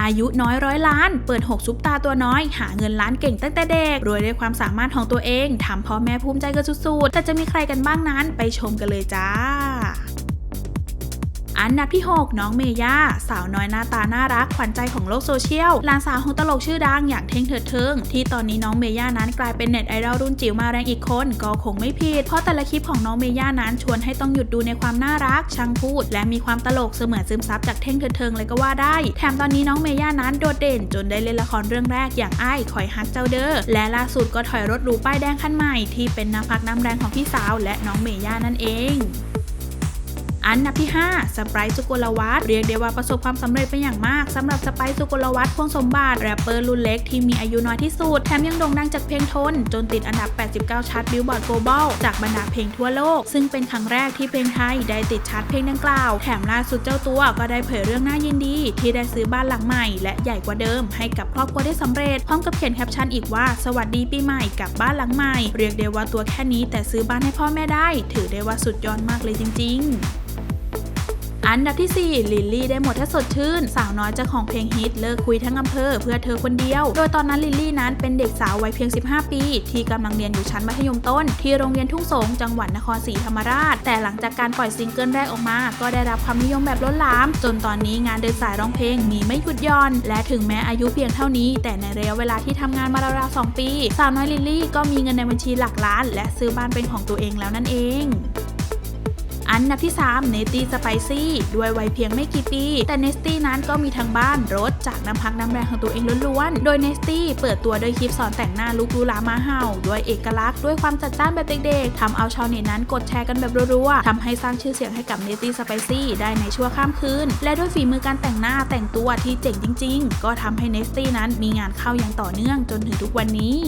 อายุน้อยร้อยล้าน เปิด 6 ซุปตาตัวน้อย หาเงินล้านเก่งตั้งแต่เด็ก รวยด้วยความสามารถของตัวเองทำพ่อแม่ภูมิใจกันสุดๆ แต่จะมีใครกันบ้างนั้น ไปชมกันเลยจ้า อันดับที่ 6 น้องเมย่าสาวน้อยหน้าตาน่ารักขวัญใจของโลกโซเชียลหลานสาวของตลกชื่อดังอย่างเท่งเถิดเทิงที่ตอนนี้น้องเมย่านั้นกลายเป็นเน็ตไอดอลรุ่นจิ๋วมาแรงอีกคน ก็คงไม่ผิด เพราะแต่ละคลิปของน้องเมย่านั้นชวนให้ต้องหยุดดูในความน่ารักช่างพูด และมีความตลกเสมือนซึมซับจากเท่งเถิดเทิงเลยก็ว่าได้ แถมตอนนี้น้องเมย่านั้นโดดเด่นจนได้เล่นละครเรื่องแรกอย่างไอ้คอยฮักเจ้าเด้อและล่าสุดก็ถอยรถหรูป้ายแดงคันใหม่ที่เป็นน้ำพักน้ำแรงของพี่สาว และน้องเมย่านั่นเอง อันดับที่ 5 สไปร์สุกลวัฒน์เรียกได้ว่าประสบความสำเร็จเป็นอย่างมากสำหรับสไปร์สุกลวัฒน์พวงสมบัติแรปเปอร์รุ่นเล็กที่มีอายุน้อยที่สุด แถมยังโด่งดังจากเพลงทน จนติดอันดับ 89 ชาร์ตบิลบอร์ด global จากบรรดาเพลงทั่วโลก ซึ่งเป็นครั้งแรกที่เพลงไทยได้ติดชาร์ตเพลงดังกล่าว แถมล่าสุดเจ้าตัวก็ได้เผยเรื่องน่ายินดี ที่ได้ซื้อบ้านหลังใหม่ และใหญ่กว่าเดิม ให้กับครอบครัวได้สำเร็จพร้อมกับเขียนแคปชั่นอีกว่าสวัสดีปีใหม่กับบ้านหลังใหม่ เรียกได้ว่าตัวแค่นี้แต่ซื้อบ้านให้พ่อแม่ได้ ถือได้ว่าสุดยอดมากเลยจริง ๆ อันดับที่ 4 ลิลลี่ได้หมดถ้าสดชื่น สาวน้อยเจ้าของเพลงฮิตเลิกคุยทั้งอำเภอเพื่อเธอคนเดียว โดยตอนนั้นลิลลี่นั้นเป็นเด็กสาววัยเพียง 15 ปี ที่กำลังเรียนอยู่ชั้นมัธยมต้น ที่โรงเรียนทุ่งสงจังหวัดนครศรีธรรมราช แต่หลังจากการปล่อยซิงเกิลแรกออกมา ก็ได้รับความนิยมแบบล้นหลาม จนตอนนี้งานเดินสายร้องเพลงมีไม่หยุดย่อน และถึงแม้อายุเพียงเท่านี้ แต่ในระยะเวลาที่ทำงานมาราวๆ2ปี สาวน้อยลิลลี่ก็มีเงินในบัญชีหลักล้าน และซื้อบ้านเป็นของตัวเองแล้วนั่นเอง อันดับที่ 3 เนตตี้สไปซี่ ด้วยวัยเพียงไม่กี่ปี แต่เนสตี้นั้นก็มีทั้งบ้านรถจากน้ำพักน้ำแรงของตัวเองล้วนๆ โดยเนสตี้เปิดตัวด้วยคลิปสอนแต่งหน้าลูกดูลามาเห่าด้วยเอกลักษณ์ด้วยความจัดจ้านแบบเด็กๆทำเอาชาวเน็ตนั้นกดแชร์กันแบบรัวๆทำให้สร้างชื่อเสียงให้กับเนตี้สไปซี่ได้ในชั่วข้ามคืน และด้วยฝีมือการแต่งหน้าแต่งตัวที่เจ๋งจริง ๆ ก็ทำให้เนสตี้นั้นมีงานเข้าอย่างต่อเนื่องจนถึงทุกวันนี้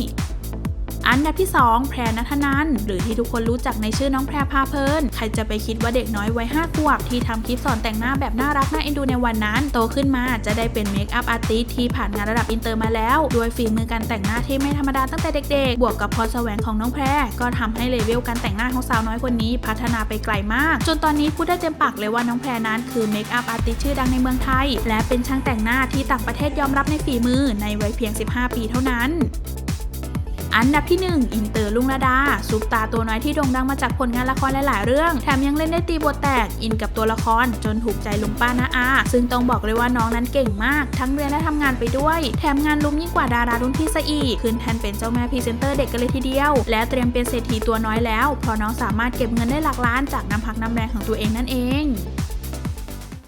อันดับที่ 2 แพรนัทนันหรือที่ทุกคนรู้จักในชื่อน้องแพรพาเพลิน ใครจะไปคิดว่าเด็กน้อยวัย5ขวบที่ทำคลิปสอนแต่งหน้าแบบน่ารักน่าเอ็นดูในวันนั้น โตขึ้นมาจะได้เป็นเมคอัพอาร์ติสที่ผ่านงานระดับอินเตอร์มาแล้ว ด้วยฝีมือการแต่งหน้าที่ไม่ธรรมดาตั้งแต่เด็กๆ บวกกับพรแสวงของน้องแพร ก็ทำให้เลเวลการแต่งหน้าของสาวน้อยคนนี้พัฒนาไปไกลมาก จนตอนนี้พูดได้เต็มปากเลยว่าน้องแพรนั้นคือเมคอัพอาร์ติสชื่อดังในเมืองไทย และเป็นช่างแต่งหน้าที่ต่างประเทศยอมรับในฝีมือในวัยเพียง 15 ปีเท่านั้น อันดับที่ 1 อินเตอร์ลุงระดาซุปตาตัวน้อยที่โด่งดังมาจากผลงานละครหลาย ๆ เรื่อง แถมยังเล่นได้ตีบทแตก อินกับตัวละคร จนถูกใจลุงป้านาอา ซึ่งต้องบอกเลยว่าน้องนั้นเก่งมาก ทั้งเรียนและทำงานไปด้วย แถมงานลุมยิ่งกว่าดารารุ่นพี่ซะอีก ขึ้นแทนเป็นเจ้าแม่พรีเซนเตอร์เด็กกันเลยทีเดียว และเตรียมเป็นเศรษฐีตัวน้อยแล้วเพราะน้องสามารถเก็บเงินได้หลักล้านจากน้ำพักน้ำแรงของตัวเองนั่นเอง